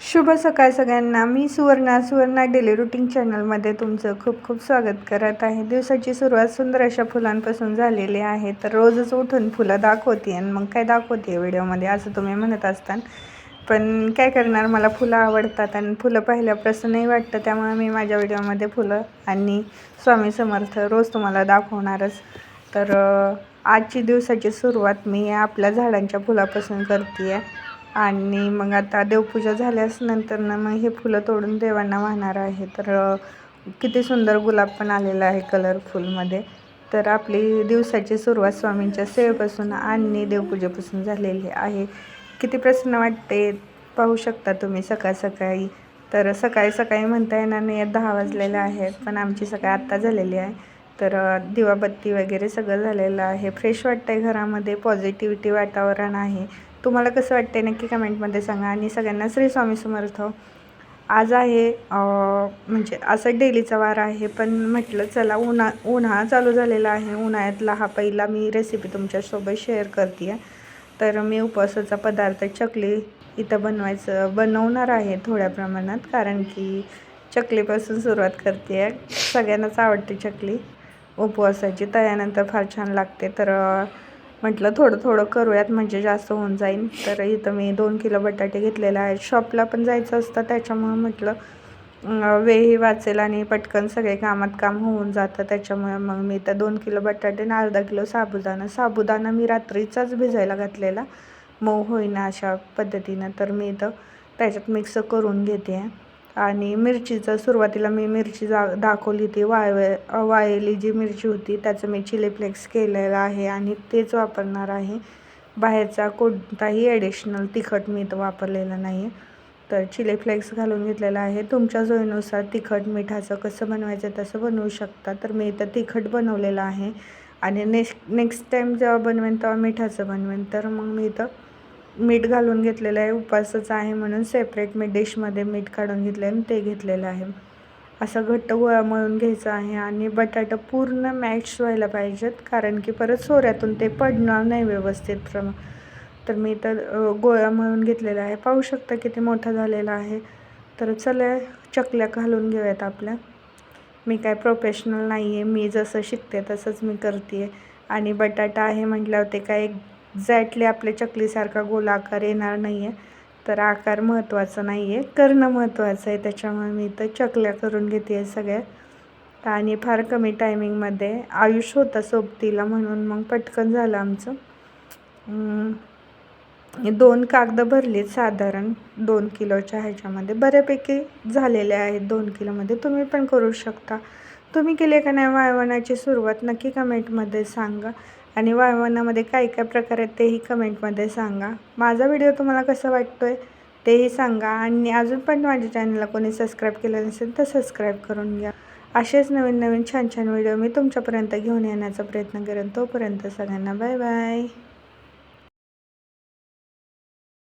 शुभ सकाळ सगळ्यांना. मी सुवर्णा सुवर्णा डेली रुटीन चॅनलमध्ये तुमचं खूप खूप स्वागत करत आहे. दिवसाची सुरुवात सुंदर अशा फुलांपासून झालेली आहे. तर रोजच उठून फुलं दाखवते आणि मग काय दाखवते व्हिडिओमध्ये असं तुम्ही म्हणत असता पण काय करणार? मला फुलं आवडतात आणि फुलं पाहिल्यापासूनही वाटतं. त्यामुळे मी माझ्या व्हिडिओमध्ये फुलं आणि स्वामी समर्थ रोज तुम्हाला दाखवणारच. तर आजची दिवसाची सुरुवात मी आपल्या झाडांच्या फुलापासून करते आहे आणि मग आता देवपूजा झाल्यास नंतर ना मग हे फुलं तोडून देवांना वाहणार आहे. तर किती सुंदर गुलाब पण आलेला आहे कलरफुलमध्ये तर आपली दिवसाची सुरुवात स्वामींच्या सेवेपासून आणि देवपूजेपासून झालेली आहे. किती प्रसन्न वाटते पाहू शकता तुम्ही सकाळ सकाळी. तर सकाळी सकाळी म्हणता येणार नाही दहा वाजलेले आहेत पण आमची सकाळ आत्ता झालेली आहे. तर दिवाबत्ती वगैरे सगळं झालेलं आहे. फ्रेश वाटतं आहे घरामध्ये पॉझिटिव्हिटी वातावरण आहे. तुम्हाला कसं वाटतंय नक्की कमेंटमध्ये सांगा. आणि सगळ्यांना श्री स्वामी समर्थ. आज आहे म्हणजे असं डेलीचा वार आहे पण म्हटलं चला उन्हा उन्हाळा चालू झालेला आहे. उन्हाळ्यातला हा पहिला मी रेसिपी तुमच्यासोबत शेअर करते आहे तर मी उपवासाचा पदार्थ चकली इथं बनवायचं बनवणार आहे थोड्या प्रमाणात कारण की चकलीपासून सुरुवात करते आहे सगळ्यांनाच आवडते चकली. उपवासाची तळ्यानंतर फार छान लागते. तर म्हटलं थोडं थोडं करूयात म्हणजे जास्त होऊन जाईल तर इथं मी दोन किलो बटाटे घेतलेले आहेत. शॉपला पण जायचं असतं त्याच्यामुळं म्हटलं वेळही वाचेल आणि पटकन सगळे कामात काम होऊन जातं. त्याच्यामुळे मग मी इथं दोन किलो बटाटे आणि अर्धा किलो साबुदाणा साबुदाणा मी रात्रीचाच भिजायला घातलेला. मऊ होईना अशा पद्धतीनं. तर मी इथं त्याच्यात मिक्स करून घेते. आहे आणि मिरचीचं सुरुवातीला मी मिरची जा दाखवली ती वाळवे वाळलेली जी मिरची होती त्याचं मी चिली फ्लेक्स केलेलं आहे आणि तेच वापरणार आहे. बाहेरचा कोणताही ॲडिशनल तिखट मी इथं वापरलेलं नाही. आहे तर चिली फ्लेक्स घालून घेतलेलं आहे. तुमच्या सोयीनुसार तिखट मिठाचं कसं बनवायचं तसं बनवू शकता. तर मी इथं तिखट बनवलेलं आहे. आणि नेक्स्ट नेक्स्ट टाईम जेव्हा बनवेन तेव्हा मिठाचं बनवेन. तर मग मी इथं मीठ घालून घेतलेलं आहे. उपवासाचं आहे म्हणून सेपरेट मी डिशमध्ये मीठ काढून घेतलं आणि ते घेतलेलं आहे. असं घट्ट गोळा मळून घ्यायचं आहे आणि बटाटा पूर्ण मॅश व्हायला पाहिजेत कारण की परत सोऱ्यातून ते पडणार नाही व्यवस्थित प्रम. तर मी तर गोळा मळून घेतलेला आहे. पाहू शकता किती मोठा झालेला आहे. तर चला चकल्या घालून घेऊयात आपल्या. मी काय प्रोफेशनल नाही आहे मी जसं शिकते तसंच मी करते आहे आणि बटाटा आहे म्हटल्यावर ते काय एक्झॅक्टली आपल्या चकलीसारखा गोल आकार येणार नाही आहे तर आकार महत्त्वाचा नाही आहे करणं महत्त्वाचं आहे. त्याच्यामुळे मी तर चकल्या करून घेते आहे सगळ्या. आणि फार कमी टायमिंगमध्ये आयुष होता सोबतीला म्हणून मग पटकन झालं आमचं. दोन कागदं भरलीत साधारण दोन किलोच्या ह्याच्यामध्ये. बऱ्यापैकी झालेले आहेत दोन किलोमध्ये. तुम्ही पण करू शकता. तुम्ही केले का नाही वाळवणाची सुरुवात? नक्की कमेंटमध्ये सांगा. आणि वाळवणामध्ये काय काय प्रकार आहेत तेही कमेंटमध्ये सांगा. माझा व्हिडिओ तुम्हाला कसा वाटतो आहे तेही सांगा. आणि अजून पण माझ्या चॅनलला कोणी सबस्क्राईब केलं नसेल तर सबस्क्राईब करून घ्या. असेच नवीन नवीन छान छान व्हिडिओ मी तुमच्यापर्यंत घेऊन येण्याचा प्रयत्न करेन. तोपर्यंत सगळ्यांना बाय बाय